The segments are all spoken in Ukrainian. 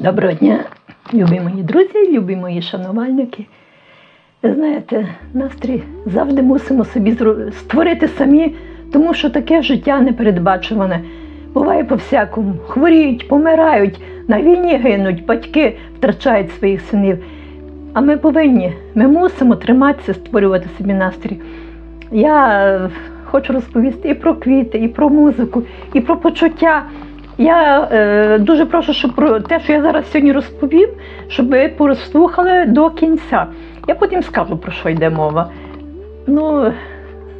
Доброго дня, любі мої друзі, любі мої шанувальники. Ви знаєте, настрій завжди мусимо собі створити самі, тому що таке життя непередбачуване. Буває по-всякому. Хворіють, помирають, на війні гинуть, батьки втрачають своїх синів. А ми повинні, ми мусимо триматися, створювати собі настрій. Я е, хочу розповісти і про квіти, і про музику, і про почуття. Я е, дуже прошу, щоб про те, що я зараз сьогодні розповім, щоб ви прослухали до кінця. Я потім скажу, про що йде мова. Ну,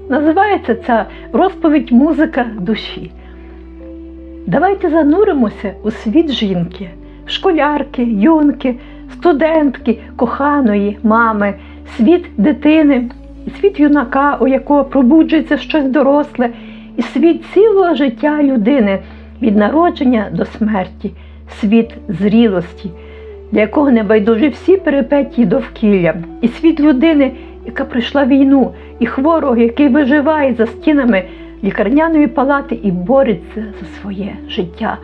називається ця розповідь музика душі. Давайте зануримося у світ жінки, школярки, юнки, студентки, коханої, мами, світ дитини, світ юнака, у якого пробуджується щось доросле, і світ цілого життя людини від народження до смерті, світ зрілості, для якого не байдужі всі перипетії довкілля, і світ людини, яка пройшла війну, і хворого, який виживає за стінами лікарняної палати і бореться за своє життя.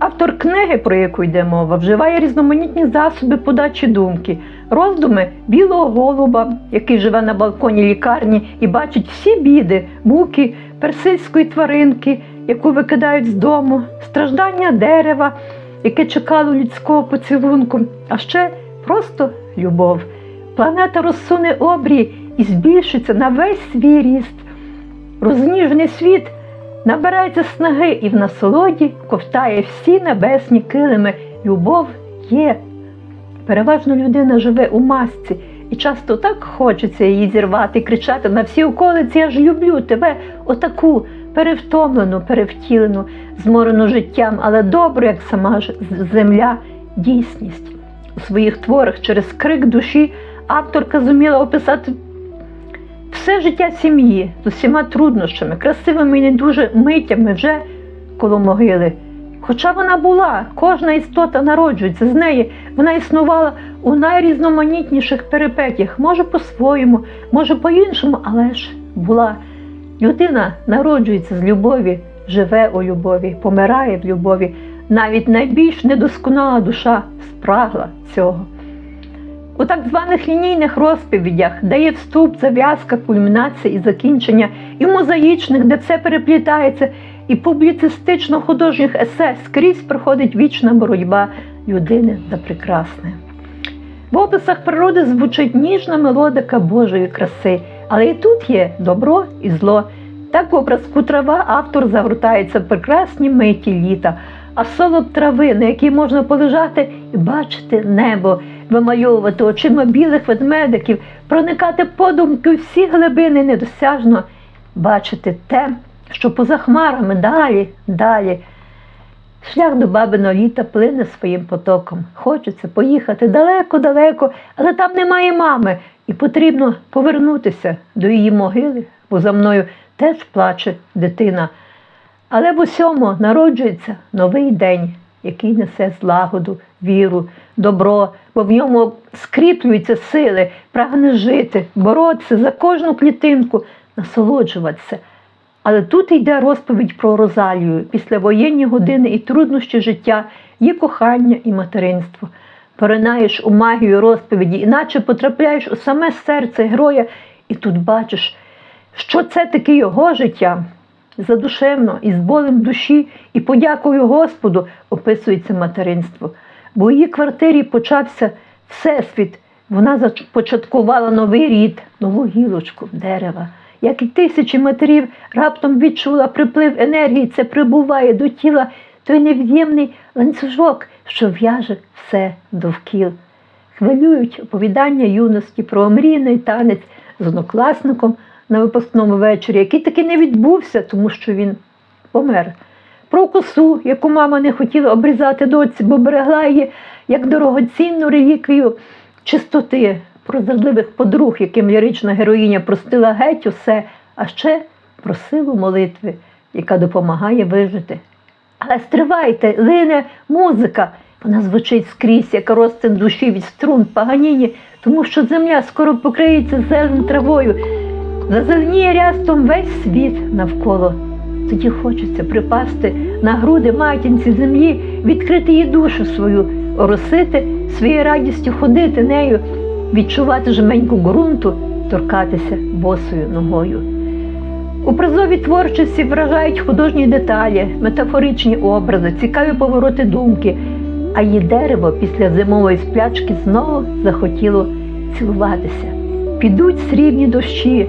Автор книги, про яку йде мова, вживає різноманітні засоби подачі думки, роздуми білого голуба, який живе на балконі лікарні і бачить всі біди, муки персидської тваринки, яку викидають з дому, страждання дерева, яке чекало людського поцілунку, а ще просто любов. Планета розсуне обрій і збільшиться на весь свій ріст. Розніжений світ набирається снаги і в насолоді ковтає всі небесні килими. Любов є. Переважно людина живе у масці, і часто так хочеться її зірвати кричати на всі околиці, я ж люблю тебе, отаку перевтомлену, перевтілену, зморену життям, але добру, як сама земля, дійсність. У своїх творах через крик душі авторка зуміла описати все життя сім'ї з усіма труднощами, красивими і не дуже миттями вже коло могили. Хоча вона була, кожна істота народжується з неї, вона існувала у найрізноманітніших перипетіях, може по-своєму, може по-іншому, але ж була. Людина народжується з любові, живе у любові, помирає в любові. Навіть найбільш недосконала душа спрагла цього. У так званих лінійних розповідях, де є вступ, зав'язка, кульмінація і закінчення, і в мозаїчних, де все переплітається, і публіцистично-художніх есе скрізь проходить вічна боротьба людини за прекрасне. В описах природи звучить ніжна мелодика Божої краси, але і тут є добро і зло. Так в образку трава автор загортається в прекрасні миті літа, а солод трави, на якій можна полежати і бачити небо, вимальовувати очима білих ведмедиків, проникати подумки всі глибини недосяжно, бачити те, що поза хмарами далі, далі. Шлях до бабиного літа плине своїм потоком. Хочеться поїхати далеко-далеко, але там немає мами, і потрібно повернутися до її могили, бо за мною теж плаче дитина. Але в усьому народжується новий день, який несе злагоду, віру, добро, бо в ньому скріплюються сили, прагне жити, боротися за кожну клітинку, насолоджуватися. Але тут йде розповідь про Розалію, післявоєнні години і труднощі життя, її кохання і материнство. Поринаєш у магію розповіді, іначе потрапляєш у саме серце героя, і тут бачиш, що це таке його життя. Задушевно і з болем душі, і подякою Господу описується материнство. Бо у її квартирі почався всесвіт. Вона започаткувала новий рід, нову гілочку дерева. Як і тисячі матерів раптом відчула приплив енергії, це прибуває до тіла той нев'ємний ланцюжок, що в'яже все довкіл. Хвилюють оповідання юності про омрійний танець з однокласником на випускному вечорі, який таки не відбувся, тому що він помер. Про косу, яку мама не хотіла обрізати доці, бо берегла її як дорогоцінну реліквію чистоти, про зрадливих подруг, яким лірична героїня простила геть усе, а ще про силу молитви, яка допомагає вижити. Але стривайте, лине музика. Вона звучить скрізь, як розтин душі від струн паганіні, тому що земля скоро покриється зеленою травою. Зазеленіє рястом весь світ навколо. Тоді хочеться припасти на груди матінці землі, відкрити їй душу свою, оросити своєю радістю ходити нею, відчувати жменьку ґрунту, торкатися босою ногою. У прозовій творчості вражають художні деталі, метафоричні образи, цікаві повороти думки, а її дерево після зимової сплячки знову захотіло цілуватися. Підуть срібні дощі,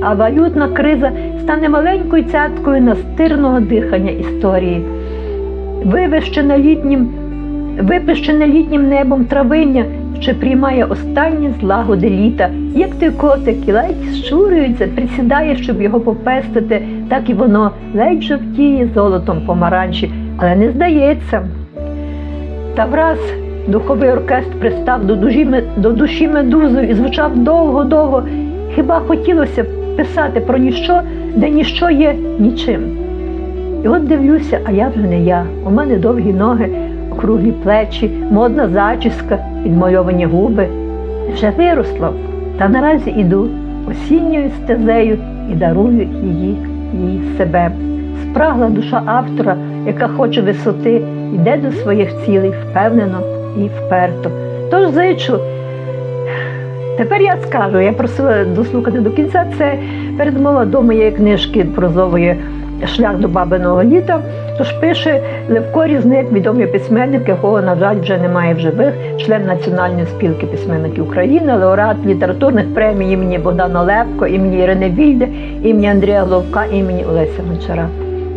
а валютна криза стане маленькою цяткою настирного дихання історії. Вивищене літнім, випищене літнім небом травиння ще приймає останні злагоди літа. Як той котик і ледь щурюється, присідає, щоб його попестити, так і воно ледь жовтіє золотом помаранчі, але не здається. Та враз духовий оркестр пристав до душі, до душі медузою і звучав довго-довго. Хіба хотілося б писати про ніщо, де ніщо є нічим. І от дивлюся, а я вже не я. У мене довгі ноги, округлі плечі, модна зачіска, підмальовані губи. Вже виросла, та наразі іду осінньою стезею і дарую її, їй себе. Спрагла душа автора, яка хоче висоти, йде до своїх цілей впевнено і вперто. Тож зичу. Тепер я скажу, я просила дослухати до кінця. Це передмова до моєї книжки прозової Шлях до бабиного літа. Тож пише Левко Різник, відомий письменник, якого, на жаль, вже немає в живих, член Національної спілки письменників України, лауреат літературних премій імені Богдана Лепко, імені Ірини Вільде, імені Андрія Головка, імені Олеся Гончара.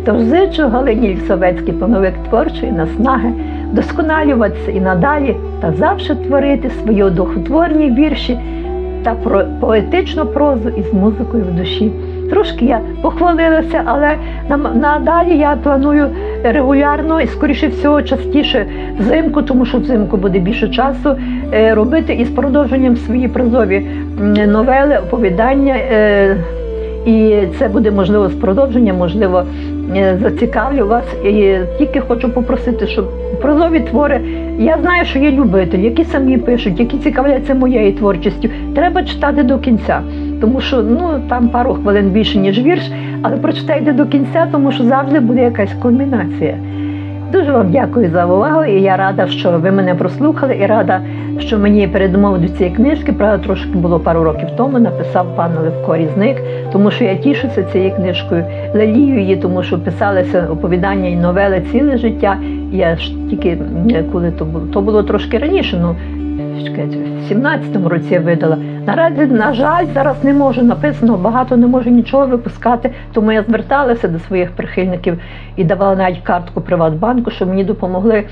Тож зичу Галині Лісовецькій плановик творчої наснаги досконалюватися і надалі та завжди творити свої одухотворні вірші та про поетичну прозу із музикою в душі. Трошки я похвалилася, але надалі я планую регулярно і, скоріше всього, частіше взимку, тому що взимку буде більше часу е, робити із продовженням свої прозові м, новели, оповідання. І це буде можливо з продовження, можливо, е, зацікавлю вас. І тільки хочу попросити, щоб прозові твори. Я знаю, що є любителі, які самі пишуть, які цікавляться моєю творчістю. Треба читати до кінця, тому що ну там пару хвилин більше ніж вірш, але прочитайте до кінця, тому що завжди буде якась кульмінація. Дуже вам дякую за увагу, і я рада, що ви мене прослухали, і рада, що мені передумов до цієї книжки, правда, трошки було пару років тому, написав пан Левко Різник, тому що я тішуся цією книжкою, лелію її, тому що писалися оповідання і новели ціле життя. Я ж тільки коли то було, то було трошки раніше, ну в 17-му році я видала. Наразі, на жаль, зараз не можу написано, багато не можу нічого випускати, тому я зверталася до своїх прихильників і давала навіть картку Приватбанку, щоб мені допомогли.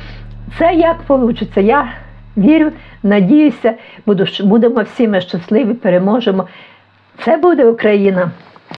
Це як вийде. Я вірю, надіюся, буду, будемо всі ми щасливі, переможемо. Це буде Україна.